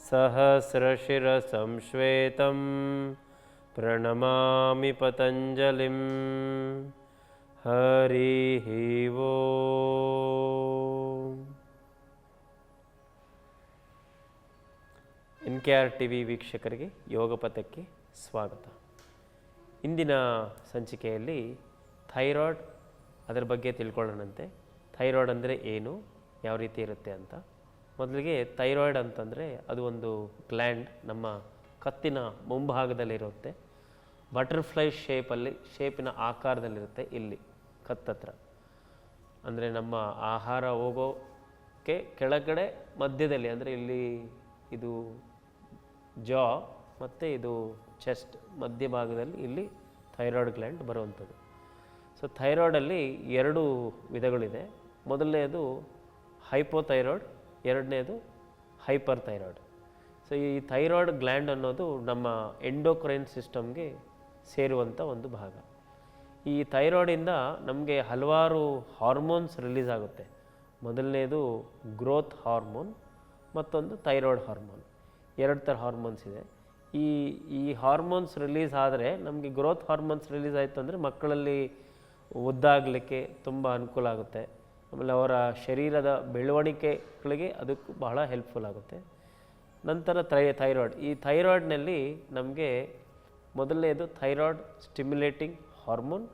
सहस्रशिरसंश्वेतं प्रणमामि पतञ्जलिं हरिः वो N K R T V ವೀಕ್ಷಕರಿಗೆ ಯೋಗ ಪಥಕ್ಕೆ ಸ್ವಾಗತ ಇಂದಿನ ಸಂಚಿಕೆಯಲ್ಲಿ ಥೈರಾಯ್ಡ್ ಅದರ ಬಗ್ಗೆ ತಿಳ್ಕೊಳ್ಳೋಣಂತೆ ಥೈರಾಯ್ಡ್ ಅಂದರೆ ಏನು ಯಾವ ರೀತಿ ಇರುತ್ತೆ ಅಂತ ಮೊದಲಿಗೆ ಥೈರಾಯ್ಡ್ ಅಂತಂದರೆ ಅದು ಒಂದು ಗ್ಲ್ಯಾಂಡ್ ನಮ್ಮ ಕತ್ತಿನ ಮುಂಭಾಗದಲ್ಲಿರುತ್ತೆ. ಬಟರ್ಫ್ಲೈ ಶೇಪಲ್ಲಿ ಶೇಪಿನ ಆಕಾರದಲ್ಲಿರುತ್ತೆ ಇಲ್ಲಿ ಕತ್ತತ್ರ ಅಂದರೆ ನಮ್ಮ ಆಹಾರ ಹೋಗೋಕ್ಕೆ ಕೆಳಗಡೆ, ಮಧ್ಯದಲ್ಲಿ, ಅಂದರೆ ಇಲ್ಲಿ ಇದು ಜಾ ಮತ್ತು ಇದು ಚೆಸ್ಟ್ ಮಧ್ಯಭಾಗದಲ್ಲಿ ಇಲ್ಲಿ ಥೈರಾಯ್ಡ್ ಗ್ಲ್ಯಾಂಡ್ ಬರುವಂಥದ್ದು. ಸೊ ಥೈರಾಯ್ಡಲ್ಲಿ ಎರಡು ವಿಧಗಳಿದೆ. ಮೊದಲನೆಯದು ಹೈಪೋಥೈರಾಯ್ಡ್ ಎರಡನೇದು ಹೈಪರ್ ಥೈರಾಯ್ಡ್ ಸೊ ಈ ಥೈರಾಯ್ಡ್ ಗ್ಲ್ಯಾಂಡ್ ಅನ್ನೋದು ನಮ್ಮ ಎಂಡೋಕ್ರೈನ್ ಸಿಸ್ಟಮ್ಗೆ ಸೇರುವಂಥ ಒಂದು ಭಾಗ. ಈ ಥೈರಾಯ್ಡಿಂದ ನಮಗೆ ಹಲವಾರು ಹಾರ್ಮೋನ್ಸ್ ರಿಲೀಸ್ ಆಗುತ್ತೆ. ಮೊದಲನೇದು ಗ್ರೋತ್ ಹಾರ್ಮೋನ್, ಮತ್ತೊಂದು ಥೈರಾಯ್ಡ್ ಹಾರ್ಮೋನ್. ಎರಡು ಥರ ಹಾರ್ಮೋನ್ಸ್ ಇದೆ. ಈ ಈ ಹಾರ್ಮೋನ್ಸ್ ರಿಲೀಸ್ ಆದರೆ ನಮಗೆ ಗ್ರೋತ್ ಹಾರ್ಮೋನ್ಸ್ ರಿಲೀಸ್ ಆಯಿತು ಅಂದರೆ ಮಕ್ಕಳಲ್ಲಿ ಉದ್ದಾಗಲಿಕ್ಕೆ ತುಂಬ ಅನುಕೂಲ ಆಗುತ್ತೆ. ಆಮೇಲೆ ಅವರ ಶರೀರದ ಬೆಳವಣಿಗೆಗಳಿಗೆ ಅದಕ್ಕೂ ಬಹಳ ಹೆಲ್ಪ್ಫುಲ್ ಆಗುತ್ತೆ. ನಂತರ ಥೈ ಥೈರಾಯ್ಡ್ ಈ ಥೈರಾಯ್ಡ್ನಲ್ಲಿ ನಮಗೆ ಮೊದಲನೇದು ಥೈರಾಯ್ಡ್ ಸ್ಟಿಮ್ಯುಲೇಟಿಂಗ್ ಹಾರ್ಮೋನ್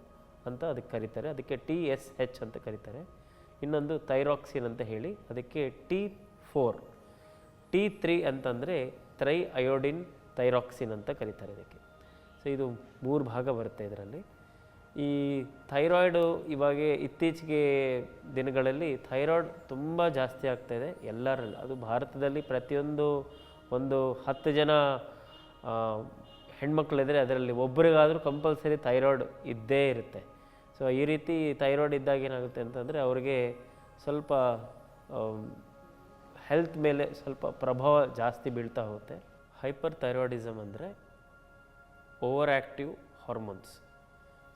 ಅಂತ ಅದಕ್ಕೆ ಕರೀತಾರೆ. ಅದಕ್ಕೆ ಟಿ ಎಸ್ ಹೆಚ್ ಅಂತ ಕರೀತಾರೆ. ಇನ್ನೊಂದು ಥೈರಾಕ್ಸಿನ್ ಅಂತ ಹೇಳಿ, ಅದಕ್ಕೆ ಟಿ ಫೋರ್ ಟಿ ತ್ರೀ ಅಂತಂದರೆ ಥ್ರೈ ಅಯೋಡಿನ್ ಥೈರಾಕ್ಸಿನ್ ಅಂತ ಕರೀತಾರೆ ಇದಕ್ಕೆ. ಸೊ ಇದು ಮೂರು ಭಾಗ ಬರುತ್ತೆ ಇದರಲ್ಲಿ. ಈ ಥೈರಾಯ್ಡು ಇವಾಗ ಇತ್ತೀಚೆಗೆ ದಿನಗಳಲ್ಲಿ ಥೈರಾಯ್ಡ್ ತುಂಬ ಜಾಸ್ತಿ ಆಗ್ತಾ ಇದೆ ಎಲ್ಲರಲ್ಲಿ. ಅದು ಭಾರತದಲ್ಲಿ ಪ್ರತಿಯೊಂದು ಒಂದು ಹತ್ತು ಜನ ಹೆಣ್ಮಕ್ಳಿದ್ರೆ ಅದರಲ್ಲಿ ಒಬ್ಬರಿಗಾದರೂ ಕಂಪಲ್ಸರಿ ಥೈರಾಯ್ಡ್ ಇದ್ದೇ ಇರುತ್ತೆ. ಸೊ, ಈ ರೀತಿ ಥೈರಾಯ್ಡ್ ಇದ್ದಾಗ ಏನಾಗುತ್ತೆ ಅಂತಂದರೆ ಅವ್ರಿಗೆ ಸ್ವಲ್ಪ ಹೆಲ್ತ್ ಮೇಲೆ ಸ್ವಲ್ಪ ಪ್ರಭಾವ ಜಾಸ್ತಿ ಬೀಳ್ತಾ ಹೋಗುತ್ತೆ. ಹೈಪರ್ ಥೈರಾಯ್ಡಿಸಮ್ ಅಂದರೆ ಓವರ್ ಆ್ಯಕ್ಟಿವ್ ಹಾರ್ಮೋನ್ಸ್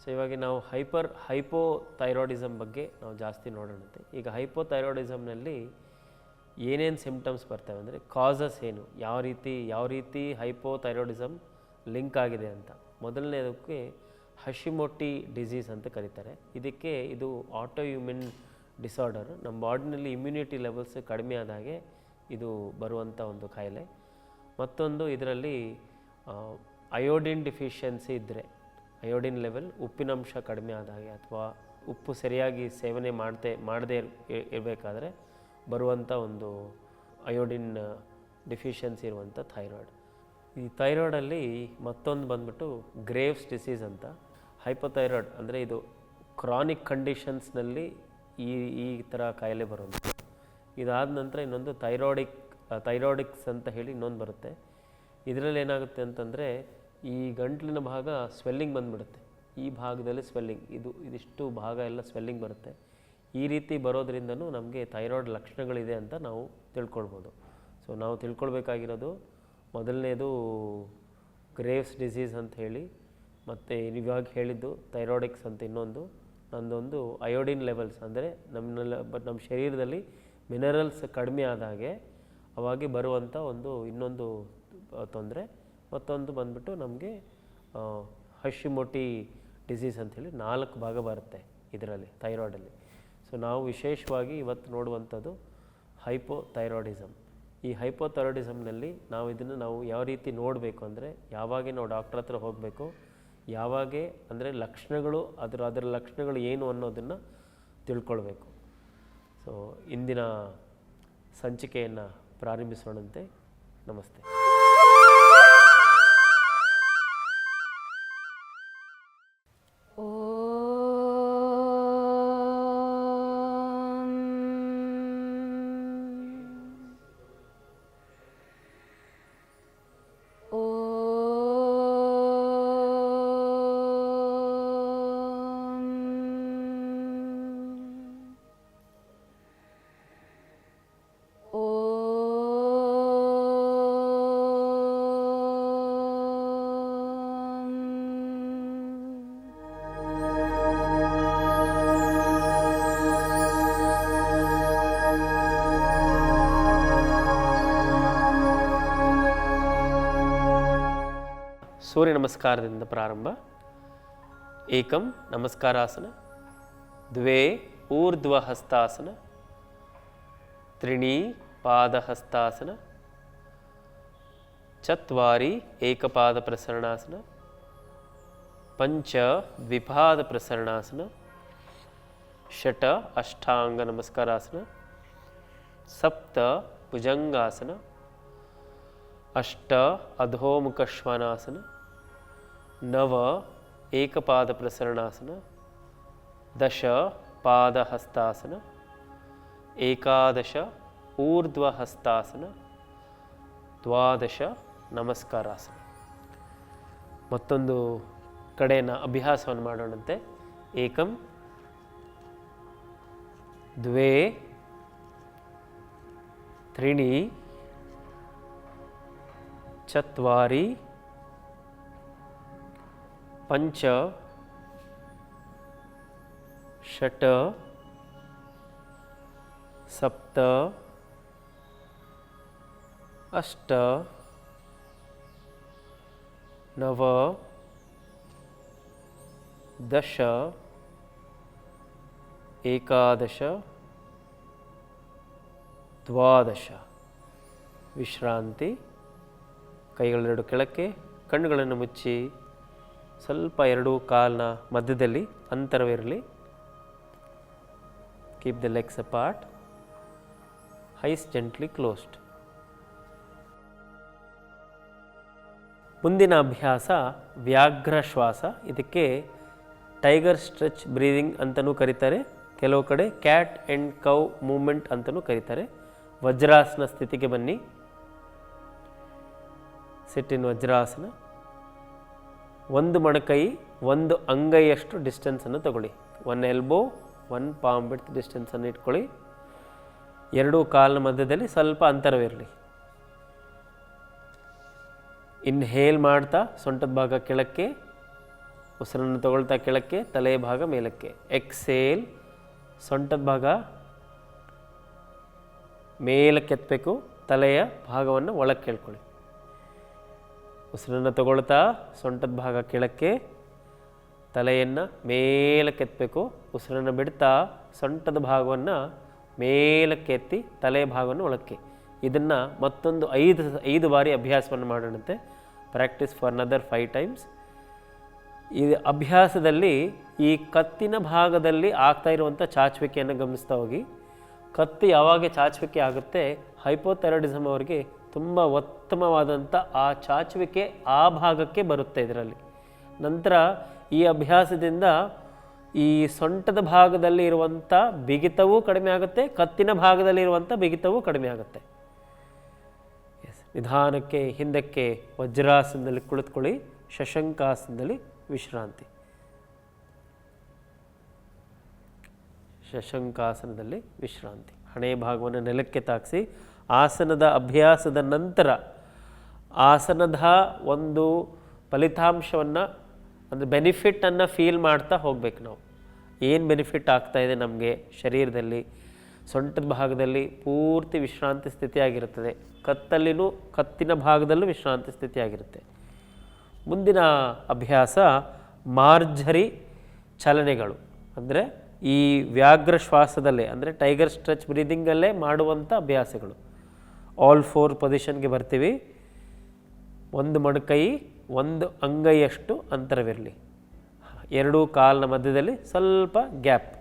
ಸೊ ಇವಾಗ ನಾವು ಹೈಪರ್ ಹೈಪೋಥೈರಾಯ್ಡಿಸಮ್ ಬಗ್ಗೆ ನಾವು ಜಾಸ್ತಿ ನೋಡೋಣಂತೆ. ಈಗ ಹೈಪೋಥೈರಾಯ್ಡಿಸಮ್ನಲ್ಲಿ ಏನೇನು ಸಿಂಪ್ಟಮ್ಸ್ ಬರ್ತವೆ ಅಂದರೆ ಕಾಸಸ್ ಏನು, ಯಾವ ರೀತಿ ಯಾವ ರೀತಿ ಹೈಪೋಥೈರಾಯ್ಡಿಸಮ್ ಲಿಂಕ್ ಆಗಿದೆ ಅಂತ. ಮೊದಲನೇದಕ್ಕೆ ಹಶಿಮೊಟ್ಟಿ ಡಿಸೀಸ್ ಅಂತ ಕರೀತಾರೆ. ಇದಕ್ಕೆ ಇದು ಆಟೋ ಇಮ್ಯೂನ್ ಡಿಸಾರ್ಡರ್. ನಮ್ಮ ಬಾಡಿನಲ್ಲಿ ಇಮ್ಯುನಿಟಿ ಲೆವೆಲ್ಸ್ ಕಡಿಮೆ ಆದಾಗೆ ಇದು ಬರುವಂಥ ಒಂದು ಕಾಯಿಲೆ. ಮತ್ತೊಂದು ಇದರಲ್ಲಿ ಅಯೋಡಿನ್ ಡಿಫಿಷಿಯನ್ಸಿ ಇದ್ದರೆ ಅಯೋಡಿನ್ ಲೆವೆಲ್ ಉಪ್ಪಿನಂಶ ಕಡಿಮೆ ಆದಾಗೆ ಅಥವಾ ಉಪ್ಪು ಸರಿಯಾಗಿ ಸೇವನೆ ಮಾಡದೆ ಮಾಡದೇ ಇರಬೇಕಾದ್ರೆ ಬರುವಂಥ ಒಂದು ಅಯೋಡಿನ್ ಡಿಫಿಷಿಯನ್ಸಿ ಇರುವಂಥ ಥೈರಾಯ್ಡ್ ಈ ಥೈರಾಯ್ಡಲ್ಲಿ ಮತ್ತೊಂದು ಬಂದ್ಬಿಟ್ಟು ಗ್ರೇವ್ಸ್ ಡಿಸೀಸ್ ಅಂತ. ಹೈಪೋಥೈರಾಯ್ಡ್ ಅಂದರೆ ಇದು ಕ್ರಾನಿಕ್ ಕಂಡೀಷನ್ಸ್ನಲ್ಲಿ ಈ ಈ ಥರ ಕಾಯಿಲೆ ಬರೋದು ಇದಾದ ನಂತರ ಇನ್ನೊಂದು ಥೈರಾಯ್ಡಿಕ್ ಥೈರಾಯ್ಡಿಕ್ಸ್ ಅಂತ ಹೇಳಿ ಇನ್ನೊಂದು ಬರುತ್ತೆ. ಇದರಲ್ಲಿ ಏನಾಗುತ್ತೆ ಅಂತಂದರೆ ಈ ಗಂಟ್ಲಿನ ಭಾಗ ಸ್ವೆಲ್ಲಿಂಗ್ ಬಂದ್ಬಿಡುತ್ತೆ. ಈ ಭಾಗದಲ್ಲಿ ಸ್ವೆಲ್ಲಿಂಗ್ ಇದು ಇದಿಷ್ಟು ಭಾಗ ಎಲ್ಲ ಸ್ವೆಲ್ಲಿಂಗ್ ಬರುತ್ತೆ. ಈ ರೀತಿ ಬರೋದ್ರಿಂದನೂ ನಮಗೆ ಥೈರಾಯ್ಡ್ ಲಕ್ಷಣಗಳಿದೆ ಅಂತ ನಾವು ತಿಳ್ಕೊಳ್ಬೋದು. ಸೊ ನಾವು ತಿಳ್ಕೊಳ್ಬೇಕಾಗಿರೋದು ಮೊದಲನೇದು ಗ್ರೇವ್ಸ್ ಡಿಸೀಸ್ ಅಂತ ಹೇಳಿ, ಮತ್ತು ಇವಾಗ ಹೇಳಿದ್ದು ಥೈರಾಯ್ಡಿಕ್ಸ್ ಅಂತ ಇನ್ನೊಂದು, ನಂದೊಂದು ಅಯೋಡಿನ್ ಲೆವೆಲ್ಸ್ ಅಂದರೆ ನಮ್ಮನ್ನೆಲ್ಲ ಬಟ್ ನಮ್ಮ ಶರೀರದಲ್ಲಿ ಮಿನರಲ್ಸ್ ಕಡಿಮೆ ಆದಾಗೆ ಅವಾಗೆ ಬರುವಂಥ ಒಂದು ಇನ್ನೊಂದು ತೊಂದರೆ. ಮತ್ತೊಂದು ಬಂದ್ಬಿಟ್ಟು ನಮಗೆ ಹಶಿಮೊಟಿ ಡಿಸೀಸ್ ಅಂಥೇಳಿ ನಾಲ್ಕು ಭಾಗ ಬರುತ್ತೆ ಇದರಲ್ಲಿ ಥೈರಾಯ್ಡಲ್ಲಿ ಸೊ ನಾವು ವಿಶೇಷವಾಗಿ ಇವತ್ತು ನೋಡುವಂಥದ್ದು ಹೈಪೋಥೈರಾಯ್ಡಿಸಮ್ ಈ ಹೈಪೋ ಥೈರಾಯ್ಡಿಸಮ್ನಲ್ಲಿ ನಾವು ಇದನ್ನು ನಾವು ಯಾವ ರೀತಿ ನೋಡಬೇಕು ಅಂದರೆ, ಯಾವಾಗ ನಾವು ಡಾಕ್ಟ್ರ್ ಹತ್ರ ಹೋಗಬೇಕು, ಯಾವಾಗ ಅಂದರೆ ಲಕ್ಷಣಗಳು, ಅದರ ಅದರ ಲಕ್ಷಣಗಳು ಏನು ಅನ್ನೋದನ್ನು ತಿಳ್ಕೊಳ್ಬೇಕು. ಸೊ ಇಂದಿನ ಸಂಚಿಕೆಯನ್ನು ಪ್ರಾರಂಭಿಸೋಣಂತೆ. ನಮಸ್ತೆ. ಸೂರ್ಯ ನಮಸ್ಕಾರದಿಂದ ಪ್ರಾರಂಭ ಏಕಂ ನಮಸ್ಕಾರಾಸನ ದ್ವೇ ಊರ್ಧ್ವ ಹಸ್ತಾಸನ ತ್ರಿಣಿ ಪಾದಹಸ್ತಾಸನ ಚತ್ವಾರಿ ಏಕಪಾದ ಪ್ರಸರಣಾಸನ ಪಂಚ ದ್ವಿಪಾದ ಪ್ರಸರಣಾಸನ ಷಟ ಅಷ್ಟಾಂಗ ನಮಸ್ಕಾರಾಸನ ಸಪ್ತ ಭುಜಂಗಾಸನ ಅಷ್ಟ ಅಧೋಮುಖ ಶ್ವಾನಾಸನ ನವ ಏಕಪಾದ ಪ್ರಸರಣಾಸನ ದಶ ಪಾದಹಸ್ತಾಸನ ಏಕಾದಶ ಊರ್ಧ್ವಹಸ್ತಾಸನ ದ್ವಾದಶ ನಮಸ್ಕಾರಾಸನ ಮತ್ತೊಂದು ಕಡೆನ ಅಭ್ಯಾಸವನ್ನು ಮಾಡೋಣಂತೆ ಏಕಂ ದ್ವೇ ತ್ರಿಣಿ ಚತ್ವಾರಿ ಪಂಚ ಷಟ್ ಸಪ್ತ ಅಷ್ಟ ನವ ದಶ ಏಕಾದಶ ದ್ವಾದಶ. ವಿಶ್ರಾಂತಿ. ಕೈಗಳೆರಡು ಕೆಳಕ್ಕೆ ಕಣ್ಣುಗಳನ್ನು ಮುಚ್ಚಿ. ಸ್ವಲ್ಪ ಎರಡು ಕಾಲಿನ ಮಧ್ಯದಲ್ಲಿ ಅಂತರವಿರಲಿ keep the legs apart eyes gently closed ಮುಂದಿನ ಅಭ್ಯಾಸ ವ್ಯಾಘ್ರ ಶ್ವಾಸ ಇದಕ್ಕೆ ಟೈಗರ್ ಸ್ಟ್ರೆಚ್ ಬ್ರೀದಿಂಗ್ ಅಂತಲೂ ಕರೀತಾರೆ. ಕೆಲವು ಕಡೆ ಕ್ಯಾಟ್ ಆ್ಯಂಡ್ ಕೌ ಮೂಮೆಂಟ್ ಅಂತಲೂ ಕರೀತಾರೆ. ವಜ್ರಾಸನ ಸ್ಥಿತಿಗೆ ಬನ್ನಿ. ಸಿಟ್ಟಿನ ವಜ್ರಾಸನ. ಒಂದು ಮೊಣಕೈ ಒಂದು ಅಂಗೈಯಷ್ಟು ಡಿಸ್ಟೆನ್ಸನ್ನು ತಗೊಳ್ಳಿ. One elbow one palm width ಡಿಸ್ಟೆನ್ಸನ್ನು ಇಟ್ಕೊಳ್ಳಿ. ಎರಡೂ ಕಾಲಿನ ಮಧ್ಯದಲ್ಲಿ ಸ್ವಲ್ಪ ಅಂತರವಿರಲಿ ಇನ್ಹೇಲ್ ಮಾಡ್ತಾ ಸೊಂಟದ ಭಾಗ ಕೆಳಕ್ಕೆ, ಉಸಿರನ್ನು ತಗೊಳ್ತಾ ಕೆಳಕ್ಕೆ ತಲೆಯ ಭಾಗ ಮೇಲಕ್ಕೆ. ಎಕ್ಸೇಲ್ ಸೊಂಟದ ಭಾಗ ಮೇಲಕ್ಕೆ ಎತ್ತಬೇಕು. ತಲೆಯ ಭಾಗವನ್ನು ಒಳಕ್ಕೆ ಕೇಳ್ಕೊಳ್ಳಿ ಉಸಿರನ್ನು ತಗೊಳ್ತಾ ಸೊಂಟದ ಭಾಗ ಕೆಳಕ್ಕೆ ತಲೆಯನ್ನು ಮೇಲಕ್ಕೆ ಎತ್ತಬೇಕು ಉಸಿರನ್ನು ಬಿಡ್ತಾ ಸೊಂಟದ ಭಾಗವನ್ನು ಮೇಲಕ್ಕೆ ಎತ್ತಿ ತಲೆಯ ಭಾಗವನ್ನು ಒಳಕ್ಕೆ. ಇದನ್ನು ಮತ್ತೊಂದು ಐದು ಐದು ಬಾರಿ ಅಭ್ಯಾಸವನ್ನು ಮಾಡೋಣಂತೆ. Practice for another five times ಈ ಅಭ್ಯಾಸದಲ್ಲಿ ಈ ಕತ್ತಿನ ಭಾಗದಲ್ಲಿ ಆಗ್ತಾ ಇರುವಂಥ ಚಾಚುವಿಕೆಯನ್ನು ಗಮನಿಸ್ತಾ ಹೋಗಿ. ಕತ್ತಿ ಯಾವಾಗ ಚಾಚುವಿಕೆ ಆಗುತ್ತೆ? ಹೈಪೋಥೈರಾಯ್ಡಿಸಮ್ ಅವರಿಗೆ ತುಂಬ ಉತ್ತಮವಾದಂಥ ಆ ಚಾಚುವಿಕೆ ಆ ಭಾಗಕ್ಕೆ ಬರುತ್ತೆ ಇದರಲ್ಲಿ. ನಂತರ ಈ ಅಭ್ಯಾಸದಿಂದ ಈ ಸೊಂಟದ ಭಾಗದಲ್ಲಿ ಇರುವಂಥ ಬಿಗಿತವೂ ಕಡಿಮೆ ಆಗುತ್ತೆ, ಕತ್ತಿನ ಭಾಗದಲ್ಲಿ ಇರುವಂಥ ಬಿಗಿತವೂ ಕಡಿಮೆ ಆಗುತ್ತೆ. ಎಸ್ ನಿಧಾನಕ್ಕೆ ಹಿಂದಕ್ಕೆ ವಜ್ರಾಸನದಲ್ಲಿ ಕುಳಿತುಕೊಳ್ಳಿ, ಶಶಂಕಾಸನದಲ್ಲಿ ವಿಶ್ರಾಂತಿ. ಶಶಂಕಾಸನದಲ್ಲಿ ವಿಶ್ರಾಂತಿ. ಹಣೆ ಭಾಗವನ್ನು ನೆಲಕ್ಕೆ ತಾಗಿಸಿ ಆಸನದ ಅಭ್ಯಾಸದ ನಂತರ ಆಸನದ ಒಂದು ಫಲಿತಾಂಶವನ್ನು, ಅಂದರೆ ಬೆನಿಫಿಟನ್ನು ಫೀಲ್ ಮಾಡ್ತಾ ಹೋಗ್ಬೇಕು ನಾವು. ಏನು ಬೆನಿಫಿಟ್ ಆಗ್ತಾಯಿದೆ ನಮಗೆ? ಶರೀರದಲ್ಲಿ, ಸೊಂಟದ ಭಾಗದಲ್ಲಿ ಪೂರ್ತಿ ವಿಶ್ರಾಂತಿ ಸ್ಥಿತಿಯಾಗಿರುತ್ತದೆ. ಕತ್ತಲ್ಲಿನೂ ಕತ್ತಿನ ಭಾಗದಲ್ಲೂ ವಿಶ್ರಾಂತಿ ಸ್ಥಿತಿಯಾಗಿರುತ್ತೆ. ಮುಂದಿನ ಅಭ್ಯಾಸ ಮಾರ್ಜರಿ ಚಲನೆಗಳು. ಅಂದರೆ ಈ ವ್ಯಾಘ್ರ ಶ್ವಾಸದಲ್ಲೇ, ಅಂದರೆ ಟೈಗರ್ ಸ್ಟ್ರೆಚ್ ಬ್ರೀದಿಂಗಲ್ಲೇ ಮಾಡುವಂಥ ಅಭ್ಯಾಸಗಳು. ಆಲ್ ಫೋರ್ ಪೊಸಿಷನ್ಗೆ ಬರ್ತೀವಿ. ಒಂದು ಮಡಕೈ, ಒಂದು ಅಂಗೈಯಷ್ಟು ಅಂತರವಿರಲಿ. ಎರಡೂ ಕಾಲಿನ ಮಧ್ಯದಲ್ಲಿ ಸ್ವಲ್ಪ ಗ್ಯಾಪ್.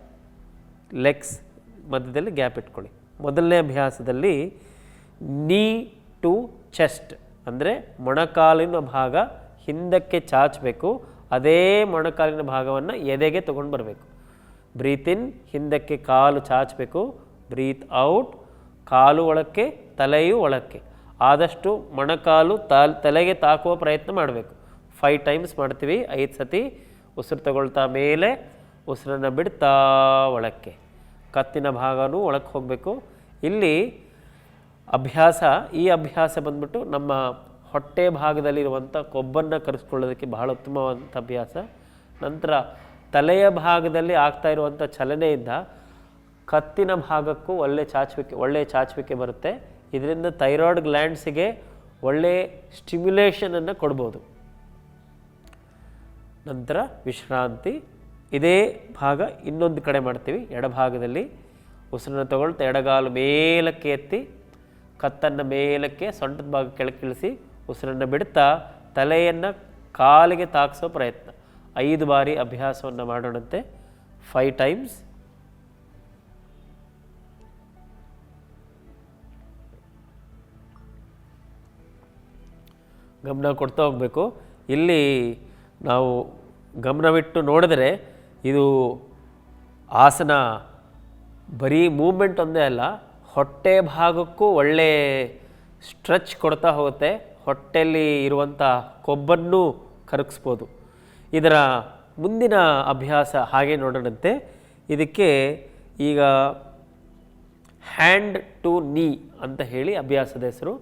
ಲೆಗ್ಸ್ ಮಧ್ಯದಲ್ಲಿ ಗ್ಯಾಪ್ ಇಟ್ಕೊಳ್ಳಿ. ಮೊದಲನೇ ಅಭ್ಯಾಸದಲ್ಲಿ ನೀ ಟು ಚೆಸ್ಟ್ ಅಂದರೆ ಮೊಣಕಾಲಿನ ಭಾಗ ಹಿಂದಕ್ಕೆ ಚಾಚಬೇಕು. ಅದೇ ಮೊಣಕಾಲಿನ ಭಾಗವನ್ನು ಎದೆಗೆ ತೊಗೊಂಡು ಬರಬೇಕು. ಬ್ರೀತ್ ಇನ್ ಹಿಂದಕ್ಕೆ ಕಾಲು ಚಾಚಬೇಕು. ಬ್ರೀತ್ ಔಟ್ ಕಾಲು ಒಳಕ್ಕೆ ತಲೆಯೂ ಒಳಕ್ಕೆ. ಆದಷ್ಟು ಮೊಣಕಾಲು ತಾಲ್, ತಲೆಗೆ ತಾಕುವ ಪ್ರಯತ್ನ ಮಾಡಬೇಕು. ಫೈವ್ ಟೈಮ್ಸ್ ಮಾಡ್ತೀವಿ, ಐದು ಸತಿ ಉಸಿರು ತಗೊಳ್ತಾ ಮೇಲೆ ಉಸಿರನ್ನು ಬಿಡ್ತಾ ಒಳಕ್ಕೆ. ಕತ್ತಿನ ಭಾಗನೂ ಒಳಕ್ಕೆ ಹೋಗಬೇಕು. ಇಲ್ಲಿ ಅಭ್ಯಾಸ, ಈ ಅಭ್ಯಾಸ ಬಂದ್ಬಿಟ್ಟು ನಮ್ಮ ಹೊಟ್ಟೆ ಭಾಗದಲ್ಲಿರುವಂಥ ಕೊಬ್ಬನ್ನು ಕರೆಸ್ಕೊಳ್ಳೋದಕ್ಕೆ ಬಹಳ ಉತ್ತಮವಾದಂಥ ಅಭ್ಯಾಸ. ನಂತರ ತಲೆಯ ಭಾಗದಲ್ಲಿ ಆಗ್ತಾ ಇರುವಂಥ ಚಲನೆಯಿಂದ ಕತ್ತಿನ ಭಾಗಕ್ಕೂ ಒಳ್ಳೆ ಚಾಚುವಿಕೆ ಒಳ್ಳೆಯ ಚಾಚುವಿಕೆ ಬರುತ್ತೆ. ಇದರಿಂದ ಥೈರಾಯ್ಡ್ ಗ್ಲ್ಯಾಂಡ್ಸಿಗೆ ಒಳ್ಳೆಯ ಸ್ಟಿಮ್ಯುಲೇಷನನ್ನು ಕೊಡ್ಬೋದು. ನಂತರ ವಿಶ್ರಾಂತಿ. ಇದೇ ಭಾಗ ಇನ್ನೊಂದು ಕಡೆ ಮಾಡ್ತೀವಿ. ಎಡಭಾಗದಲ್ಲಿ ಉಸಿರನ್ನು ತಗೊಳ್ತಾ ಎಡಗಾಲು ಮೇಲಕ್ಕೆ ಎತ್ತಿ, ಕತ್ತನ್ನು ಮೇಲಕ್ಕೆ ಸೊಂಟದ ಭಾಗ ಕೆಳಕಿಳಿಸಿ ಉಸಿರನ್ನು ಬಿಡ್ತಾ ತಲೆಯನ್ನು ಕಾಲಿಗೆ ತಾಗಿಸೋ ಪ್ರಯತ್ನ. ಐದು ಬಾರಿ ಅಭ್ಯಾಸವನ್ನು ಮಾಡೋಣಂತೆ. ಫೈವ್ ಟೈಮ್ಸ್ ಗಮನ ಕೊಡ್ತಾ ಹೋಗಬೇಕು. ಇಲ್ಲಿ ನಾವು ಗಮನವಿಟ್ಟು ನೋಡಿದರೆ ಇದು ಆಸನ ಬರೀ ಮೂಮೆಂಟ್ ಒಂದೇ ಅಲ್ಲ, ಹೊಟ್ಟೆ ಭಾಗಕ್ಕೂ ಒಳ್ಳೆ ಸ್ಟ್ರೆಚ್ ಕೊಡ್ತಾ ಹೋಗುತ್ತೆ. ಹೊಟ್ಟೆಯಲ್ಲಿ ಇರುವಂಥ ಕೊಬ್ಬನ್ನು ಕರಗಿಸ್ಬೋದು. ಇದರ ಮುಂದಿನ ಅಭ್ಯಾಸ ಹಾಗೆ ನೋಡೋಣಂತೆ. ಇದಕ್ಕೆ ಈಗ ಹ್ಯಾಂಡ್ ಟು ನೀ ಅಂತ ಹೇಳಿ ಅಭ್ಯಾಸದ ಹೆಸರು.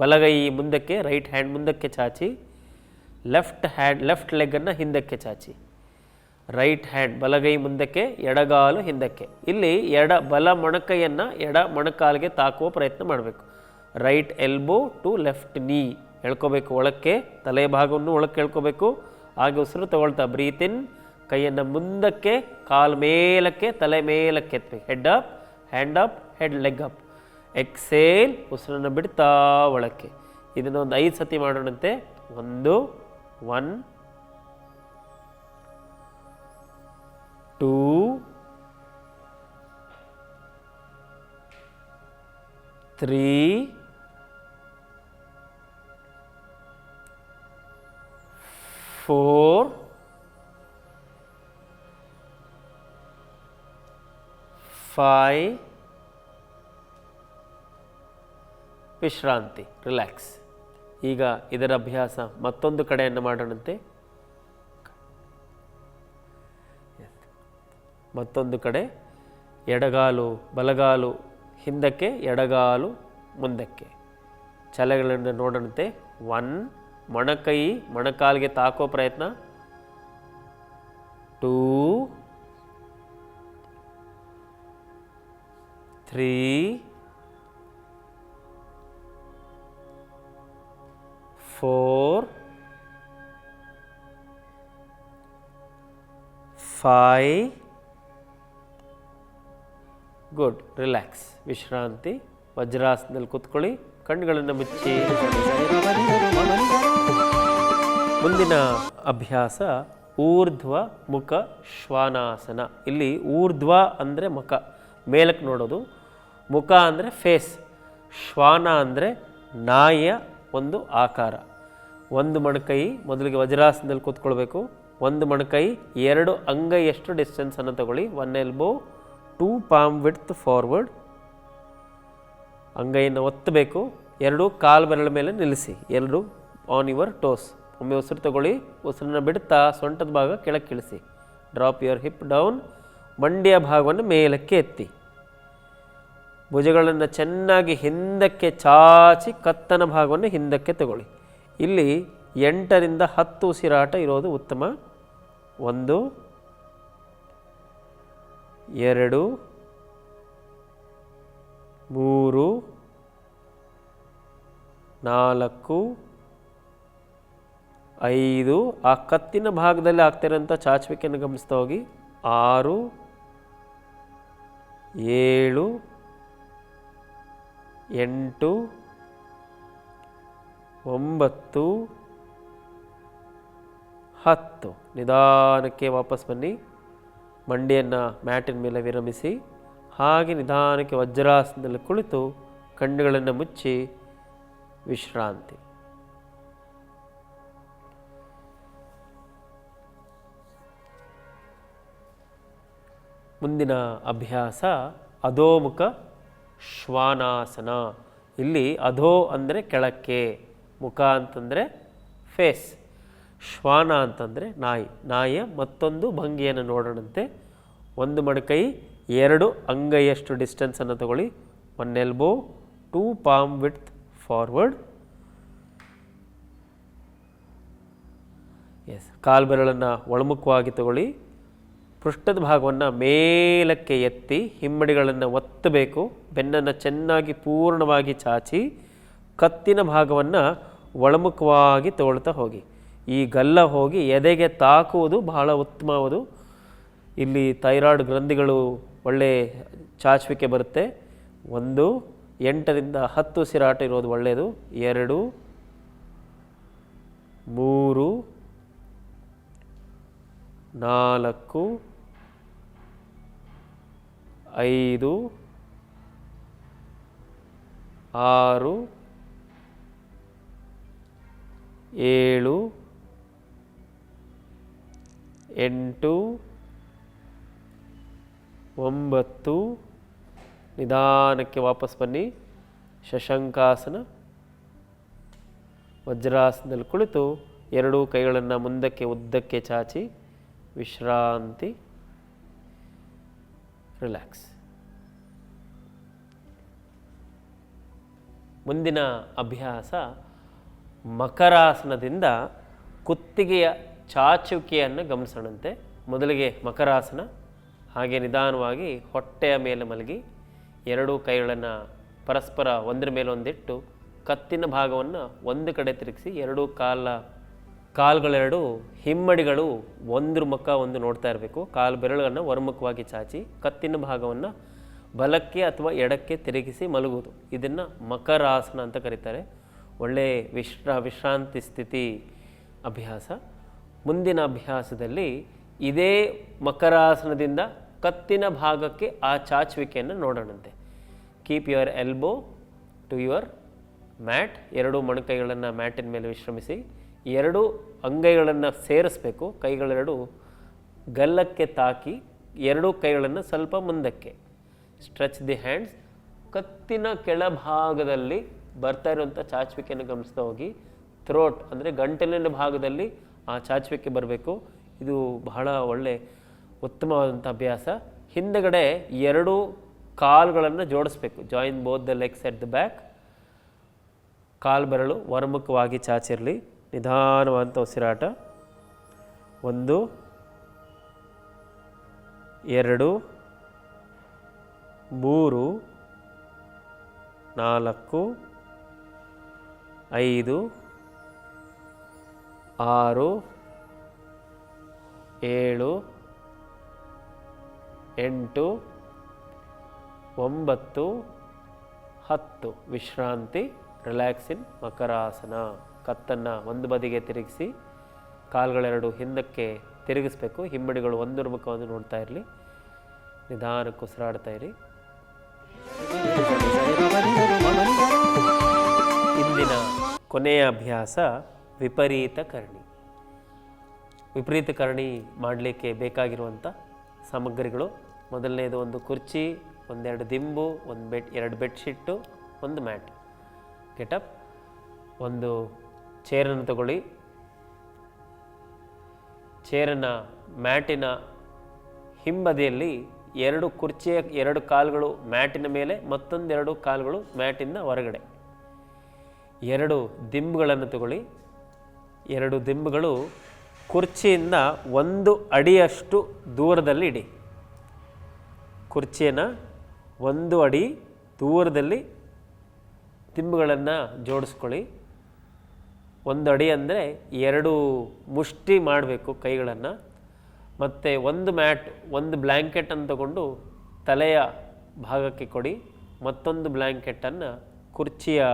ಬಲಗೈ ಮುಂದಕ್ಕೆ ರೈಟ್ ಹ್ಯಾಂಡ್ ಮುಂದಕ್ಕೆ ಚಾಚಿ ಲೆಫ್ಟ್ ಹ್ಯಾಂಡ್ ಲೆಫ್ಟ್ ಲೆಗ್ಗನ್ನು ಹಿಂದಕ್ಕೆ ಚಾಚಿ. ರೈಟ್ ಹ್ಯಾಂಡ್ ಬಲಗೈ ಮುಂದಕ್ಕೆ, ಎಡಗಾಲು ಹಿಂದಕ್ಕೆ. ಇಲ್ಲಿ ಎಡ ಬಲ ಮೊಣಕೈಯನ್ನು ಎಡ ಮೊಣಕಾಲಿಗೆ ತಾಕುವ ಪ್ರಯತ್ನ ಮಾಡಬೇಕು. ರೈಟ್ ಎಲ್ಬೋ ಟು ಲೆಫ್ಟ್ ನೀ ಎಳ್ಕೋಬೇಕು ಒಳಕ್ಕೆ, ತಲೆ ಭಾಗವನ್ನು ಒಳಕ್ಕೆ ಎಳ್ಕೋಬೇಕು. ಹಾಗೆ ಉಸಿರು ತಗೊಳ್ತಾ ಬ್ರೀತಿನ್ ಕೈಯನ್ನು ಮುಂದಕ್ಕೆ, ಕಾಲು ಮೇಲಕ್ಕೆ, ತಲೆ ಮೇಲಕ್ಕೆ head up hand up head leg up exhale ಉಸಿರನ್ನು ಬಿಡ್ತಾ ಒಳಕ್ಕೆ. ಇದನ್ನು ಒಂದು ಐದು ಸತಿ ಮಾಡೋಣಂತೆ. ಒಂದು, one, two, three, four, five ವಿಶ್ರಾಂತಿ ರಿಲ್ಯಾಕ್ಸ್ ಈಗ ಇದರ ಅಭ್ಯಾಸ ಮತ್ತೊಂದು ಕಡೆಯನ್ನು ಮಾಡೋಣಂತೆ. ಮತ್ತೊಂದು ಕಡೆ, ಎಡಗಾಲು, ಬಲಗಾಲು, ಹಿಂದಕ್ಕೆ, ಎಡಗಾಲು, ಮುಂದಕ್ಕೆ. ಚಲಗಳನ್ನು ನೋಡೋಣಂತೆ. ಒನ್ ಮೊಣಕೈ, ಮೊಣಕಾಲಿಗೆ ತಾಕೋ ಪ್ರಯತ್ನ. Two three four five good relax ವಿಶ್ರಾಂತಿ, ವಜ್ರಾಸನದಲ್ಲಿ ಕೂತ್ಕೊಳ್ಳಿ, ಕಣ್ಣುಗಳನ್ನು ಮುಚ್ಚಿ. ಮುಂದಿನ ಅಭ್ಯಾಸ, ಊರ್ಧ್ವ ಮುಖ ಶ್ವಾನಾಸನ. ಇಲ್ಲಿ ಊರ್ಧ್ವ ಅಂದರೆ ಮುಖ, ಮೇಲಕ್ಕೆ ನೋಡೋದು. ಮುಖ ಅಂದರೆ ಫೇಸ್ ಶ್ವಾನ ಅಂದರೆ ನಾಯಿಯ ಒಂದು ಆಕಾರ. ಒಂದು ಮಣಕೈ ಮೊದಲಿಗೆ ವಜ್ರಾಸನದಲ್ಲಿ ಕೂತ್ಕೊಳ್ಬೇಕು. ಒಂದು ಮಣಕೈ ಎರಡು ಅಂಗೈಯಷ್ಟು ಡಿಸ್ಟೆನ್ಸನ್ನು ತಗೊಳ್ಳಿ. One elbow two palm width forward ಅಂಗೈಯನ್ನು ಒತ್ತಬೇಕು. ಎರಡು ಕಾಲು ಬೆರಳ ಮೇಲೆ ನಿಲ್ಲಿಸಿ. ಎರಡು ಆನ್ ಯುವರ್ ಟೋಸ್ ಒಮ್ಮೆ ಉಸಿರು ತಗೊಳ್ಳಿ. ಉಸಿರನ್ನ ಬಿಡ್ತಾ ಸೊಂಟದ ಭಾಗ ಕೆಳಕ್ಕೆ ಇಳಿಸಿ. ಡ್ರಾಪ್ ಯುವರ್ ಹಿಪ್ ಡೌನ್ ಮಂಡ್ಯ ಭಾಗವನ್ನು ಮೇಲಕ್ಕೆ ಎತ್ತಿ. ಭುಜಗಳನ್ನು ಚೆನ್ನಾಗಿ ಹಿಂದಕ್ಕೆ ಚಾಚಿ ಕತ್ತನ ಭಾಗವನ್ನು ಹಿಂದಕ್ಕೆ ತಗೊಳ್ಳಿ. ಇಲ್ಲಿ ಎಂಟರಿಂದ ಹತ್ತು ಉಸಿರಾಟ ಇರೋದು ಉತ್ತಮ. ಒಂದು, ಎರಡು, ಮೂರು, ನಾಲ್ಕು, ಐದು. ಆ ಕತ್ತಿನ ಭಾಗದಲ್ಲಿ ಆಗ್ತಿರೋಂಥ ಚಾಚುವಿಕೆಯನ್ನು ಗಮನಿಸ್ತಾ ಹೋಗಿ. ಆರು, ಏಳು, ಎಂಟು ಒಂಬತ್ತು, ಹತ್ತು. ನಿಧಾನಕ್ಕೆ ವಾಪಸ್ ಬನ್ನಿ. ಮಂಡಿಯನ್ನು ಮ್ಯಾಟಿನ ಮೇಲೆ ವಿರಮಿಸಿ. ಹಾಗೆ ನಿಧಾನಕ್ಕೆ ವಜ್ರಾಸನದಲ್ಲಿ ಕುಳಿತು ಕಣ್ಣುಗಳನ್ನು ಮುಚ್ಚಿ ವಿಶ್ರಾಂತಿ. ಮುಂದಿನ ಅಭ್ಯಾಸ ಅಧೋಮುಖ ಶ್ವಾನಾಸನ. ಇಲ್ಲಿ ಅಧೋ ಅಂದರೆ ಕೆಳಕ್ಕೆ. ಮುಖ ಅಂತಂದರೆ ಫೇಸ್ ಶ್ವಾನ ಅಂತಂದರೆ ನಾಯಿ. ನಾಯಿಯ ಮತ್ತೊಂದು ಭಂಗಿಯನ್ನು ನೋಡೋಣಂತೆ. ಒಂದು ಮಡಕೈ, ಎರಡು ಅಂಗೈಯಷ್ಟು ಡಿಸ್ಟೆನ್ಸನ್ನು ತಗೊಳ್ಳಿ. One elbow two palm width forward S ಕಾಲು ಬೆರಳನ್ನು ಒಳಮುಖವಾಗಿ ತಗೊಳ್ಳಿ. ಪೃಷ್ಠದ ಭಾಗವನ್ನು ಮೇಲಕ್ಕೆ ಎತ್ತಿ, ಹಿಮ್ಮಡಿಗಳನ್ನು ಒತ್ತಬೇಕು. ಬೆನ್ನನ್ನು ಚೆನ್ನಾಗಿ ಪೂರ್ಣವಾಗಿ ಚಾಚಿ, ಕತ್ತಿನ ಭಾಗವನ್ನು ಒಳಮುಖವಾಗಿ ತಗೊಳ್ತಾ ಹೋಗಿ. ಈ ಗಲ್ಲ ಹೋಗಿ ಎದೆಗೆ ತಾಕುವುದು ಬಹಳ ಉತ್ತಮವಾದು. ಇಲ್ಲಿ ಥೈರಾಯ್ಡ್ ಗ್ರಂಥಿಗಳು ಒಳ್ಳೆ ಚಾಚುವಿಕೆ ಬರುತ್ತೆ. ಒಂದು, ಎಂಟರಿಂದ ಹತ್ತು ಸಿರಾಟ ಇರೋದು ಒಳ್ಳೆಯದು. ಎರಡು, ಮೂರು, ನಾಲ್ಕು, ಐದು, ಆರು ಏಳು, ಎಂಟು, ಒಂಬತ್ತು. ನಿಧಾನಕ್ಕೆ ವಾಪಸ್ ಬನ್ನಿ. ಶಶಂಕಾಸನ ವಜ್ರಾಸನದಲ್ಲಿ ಕುಳಿತು ಎರಡೂ ಕೈಗಳನ್ನು ಮುಂದಕ್ಕೆ, ಉದ್ದಕ್ಕೆ ಚಾಚಿ ವಿಶ್ರಾಂತಿ. ರಿಲ್ಯಾಕ್ಸ್. ಮುಂದಿನ ಅಭ್ಯಾಸ ಮಕರಾಸನದಿಂದ ಕುತ್ತಿಗೆಯ ಚಾಚುಕೆಯನ್ನು ಗಮನಿಸೋಣಂತೆ. ಮೊದಲಿಗೆ ಮಕರಾಸನ, ಹಾಗೆ ನಿಧಾನವಾಗಿ ಹೊಟ್ಟೆಯ ಮೇಲೆ ಮಲಗಿ ಎರಡೂ ಕೈಗಳನ್ನು ಪರಸ್ಪರ ಒಂದರ ಮೇಲೆ ಒಂದಿಟ್ಟು ಕತ್ತಿನ ಭಾಗವನ್ನು ಒಂದು ಕಡೆ ತಿರುಗಿಸಿ ಎರಡೂ ಕಾಲ, ಕಾಲುಗಳೆರಡು ಹಿಮ್ಮಡಿಗಳು ಒಂದ್ರ ಮುಖ ಒಂದು ನೋಡ್ತಾ ಇರಬೇಕು. ಕಾಲು ಬೆರಳುಗಳನ್ನು ಹೊರಮುಖವಾಗಿ ಚಾಚಿ ಕತ್ತಿನ ಭಾಗವನ್ನು ಬಲಕ್ಕೆ ಅಥವಾ ಎಡಕ್ಕೆ ತಿರುಗಿಸಿ ಮಲಗುವುದು. ಇದನ್ನು ಮಕರಾಸನ ಅಂತ ಕರೀತಾರೆ. ಒಳ್ಳೆ ವಿಶ್ರಾ ವಿಶ್ರಾಂತಿ ಸ್ಥಿತಿ ಅಭ್ಯಾಸ. ಮುಂದಿನ ಅಭ್ಯಾಸದಲ್ಲಿ ಇದೇ ಮಕರಾಸನದಿಂದ ಕತ್ತಿನ ಭಾಗಕ್ಕೆ ಆ ಚಾಚುವಿಕೆಯನ್ನು ನೋಡೋಣಂತೆ. Keep your elbow to your mat ಎರಡು ಮೊಣಕೈಗಳನ್ನು ಮ್ಯಾಟಿನ ಮೇಲೆ ವಿಶ್ರಮಿಸಿ, ಎರಡು ಅಂಗೈಗಳನ್ನು ಸೇರಿಸಬೇಕು. ಕೈಗಳೆರಡು ಗಲ್ಲಕ್ಕೆ ತಾಕಿ, ಎರಡೂ ಕೈಗಳನ್ನು ಸ್ವಲ್ಪ ಮುಂದಕ್ಕೆ. ಸ್ಟ್ರೆಚ್ ದಿ ಹ್ಯಾಂಡ್ಸ್ ಕತ್ತಿನ ಕೆಳಭಾಗದಲ್ಲಿ ಬರ್ತಾ ಇರುವಂಥ ಚಾಚುವಿಕೆಯನ್ನು ಗಮನಿಸ್ತಾ ಹೋಗಿ. ಥ್ರೋಟ್ ಅಂದರೆ ಗಂಟಲಿನ ಭಾಗದಲ್ಲಿ ಆ ಚಾಚುವಿಕೆ ಬರಬೇಕು. ಇದು ಬಹಳ ಒಳ್ಳೆ ಉತ್ತಮವಾದಂಥ ಅಭ್ಯಾಸ. ಹಿಂದಗಡೆ ಎರಡು ಕಾಲುಗಳನ್ನು ಜೋಡಿಸ್ಬೇಕು. Join both the legs at the back ಕಾಲು ಬೆರಳು ವರ್ಮುಖವಾಗಿ ಚಾಚಿರಲಿ. ನಿಧಾನವಾದಂಥ ಉಸಿರಾಟ. ಒಂದು, ಎರಡು, ಮೂರು, ನಾಲ್ಕು ಐದು, ಆರು, ಏಳು, ಎಂಟು, ಒಂಬತ್ತು, ಹತ್ತು. ವಿಶ್ರಾಂತಿ ರಿಲ್ಯಾಕ್ಸಿನ್ ಮಕರಾಸನ. ಕತ್ತನ್ನು ಒಂದು ಬದಿಗೆ ತಿರುಗಿಸಿ, ಕಾಲುಗಳೆರಡು ಹಿಂದಕ್ಕೆ ತಿರುಗಿಸ್ಬೇಕು. ಹಿಮ್ಮಡಿಗಳು ಒಂದರ ಮುಖವನ್ನು ನೋಡ್ತಾ ಇರಲಿ. ನಿಧಾನಕ್ಕೆ ಉಸಿರಾಡ್ತಾ ಇರಿ. ಕೊನೆಯ ಅಭ್ಯಾಸ ವಿಪರೀತ ಕರ್ಣಿ. ವಿಪರೀತ ಕರ್ಣಿ ಮಾಡಲಿಕ್ಕೆ ಬೇಕಾಗಿರುವಂಥ ಸಾಮಗ್ರಿಗಳು. ಮೊದಲನೇದು ಒಂದು ಕುರ್ಚಿ, ಒಂದೆರಡು ದಿಂಬು, ಒಂದು ಬೆಡ್, ಎರಡು ಬೆಡ್ಶೀಟು ಒಂದು ಮ್ಯಾಟ್. ಗೆಟಪ್, ಒಂದು ಚೇರನ್ನು ತಗೊಳ್ಳಿ. ಚೇರನ್ನು, ಮ್ಯಾಟಿನ ಹಿಂಬದಿಯಲ್ಲಿ ಎರಡು ಕುರ್ಚಿಯ ಎರಡು ಕಾಲುಗಳು ಮ್ಯಾಟಿನ ಮೇಲೆ, ಮತ್ತೊಂದೆರಡು ಕಾಲುಗಳು ಮ್ಯಾಟಿಂದ ಹೊರಗಡೆ. ಎರಡು ದಿಂಬುಗಳನ್ನು ತಗೊಳ್ಳಿ. ಎರಡು ದಿಂಬುಗಳು ಕುರ್ಚಿಯಿಂದ ಒಂದು ಅಡಿಯಷ್ಟು ದೂರದಲ್ಲಿ ಇಡಿ. ಕುರ್ಚಿಯನ್ನು ಒಂದು ಅಡಿ ದೂರದಲ್ಲಿ ದಿಂಬುಗಳನ್ನು ಜೋಡಿಸ್ಕೊಳ್ಳಿ. ಒಂದು ಅಡಿ ಅಂದರೆ ಎರಡು ಮುಷ್ಟಿ ಮಾಡಬೇಕು ಕೈಗಳನ್ನು. ಮತ್ತು ಒಂದು ಮ್ಯಾಟ್, ಒಂದು ಬ್ಲ್ಯಾಂಕೆಟನ್ನು ತಗೊಂಡು ತಲೆಯ ಭಾಗಕ್ಕೆ ಕೊಡಿ. ಮತ್ತೊಂದು ಬ್ಲ್ಯಾಂಕೆಟನ್ನು ಕುರ್ಚಿಯ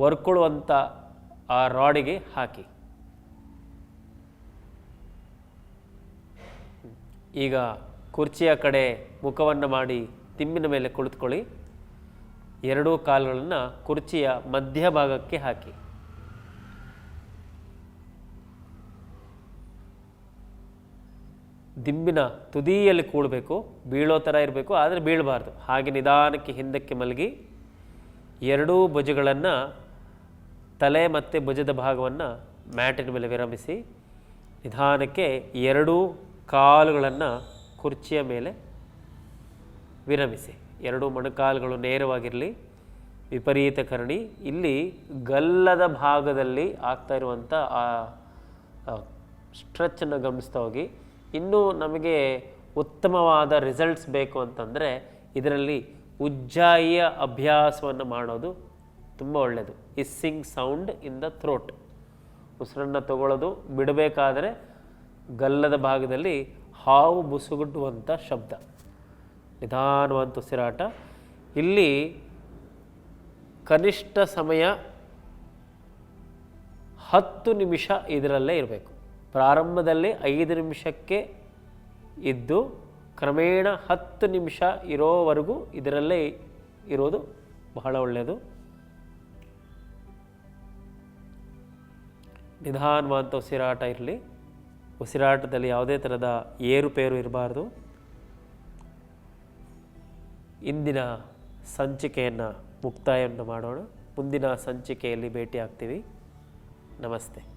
ವರ್ಕೊಳ್ಳುವಂಥ ಆ ರಾಡಿಗೆ ಹಾಕಿ. ಈಗ ಕುರ್ಚಿಯ ಕಡೆ ಮುಖವನ್ನು ಮಾಡಿ ತಿಮ್ಮಿನ ಮೇಲೆ ಕುಳಿತುಕೊಳ್ಳಿ. ಎರಡೂ ಕಾಲುಗಳನ್ನು ಕುರ್ಚಿಯ ಮಧ್ಯಭಾಗಕ್ಕೆ ಹಾಕಿ. ದಿಂಬಿನ ತುದಿಯಲ್ಲಿ ಕೂಡಬೇಕು, ಬೀಳೋ ಥರ ಇರಬೇಕು, ಆದರೆ ಬೀಳಬಾರ್ದು. ಹಾಗೆ ನಿಧಾನಕ್ಕೆ ಹಿಂದಕ್ಕೆ ಮಲಗಿ ಎರಡೂ ಭುಜಗಳನ್ನು ತಲೆ ಮತ್ತು ಭುಜದ ಭಾಗವನ್ನು ಮ್ಯಾಟಿನ ಮೇಲೆ ವಿರಮಿಸಿ ನಿಧಾನಕ್ಕೆ ಎರಡೂ ಕಾಲುಗಳನ್ನು ಕುರ್ಚಿಯ ಮೇಲೆ ವಿರಮಿಸಿ. ಎರಡು ಮೊಣಕಾಲುಗಳು ನೇರವಾಗಿರಲಿ, ವಿಪರೀತ ಕರ್ಣಿ ಇಲ್ಲಿ ಗಲ್ಲದ ಭಾಗದಲ್ಲಿ ಆಗ್ತಾ ಇರುವಂಥ ಆ ಸ್ಟ್ರೆಚ್ಚನ್ನು ಗಮನಿಸ್ತಾ ಹೋಗಿ. ಇನ್ನೂ ನಮಗೆ ಉತ್ತಮವಾದ ರಿಸಲ್ಟ್ಸ್ ಬೇಕು ಅಂತಂದರೆ ಇದರಲ್ಲಿ ಉಜ್ಜಾಯಿಯ ಅಭ್ಯಾಸವನ್ನು ಮಾಡೋದು ತುಂಬ ಒಳ್ಳೆಯದು hissing sound in the throat ಉಸಿರನ್ನು ತಗೊಳ್ಳೋದು ಬಿಡಬೇಕಾದರೆ ಗಲ್ಲದ ಭಾಗದಲ್ಲಿ ಹಾವು ಬುಸುಗುಟ್ಟುವಂಥ ಶಬ್ದ. ನಿಧಾನವಂತ ಉಸಿರಾಟ. ಇಲ್ಲಿ ಕನಿಷ್ಠ ಸಮಯ ಹತ್ತು ನಿಮಿಷ ಇದರಲ್ಲೇ ಇರಬೇಕು. ಪ್ರಾರಂಭದಲ್ಲಿ ಐದು ನಿಮಿಷಕ್ಕೆ ಇದ್ದು ಕ್ರಮೇಣ ಹತ್ತು ನಿಮಿಷ ಇರೋವರೆಗೂ ಇದರಲ್ಲೇ ಇರೋದು ಬಹಳ ಒಳ್ಳೆಯದು ನಿಧಾನವಂತ ಉಸಿರಾಟ ಇರಲಿ. ಉಸಿರಾಟದಲ್ಲಿ ಯಾವುದೇ ಥರದ ಏರುಪೇರು ಇರಬಾರ್ದು. ಇಂದಿನ ಸಂಚಿಕೆಯನ್ನು ಮುಕ್ತಾಯವನ್ನು ಮಾಡೋಣ. ಮುಂದಿನ ಸಂಚಿಕೆಯಲ್ಲಿ ಭೇಟಿ ಆಗ್ತೀವಿ ನಮಸ್ತೆ.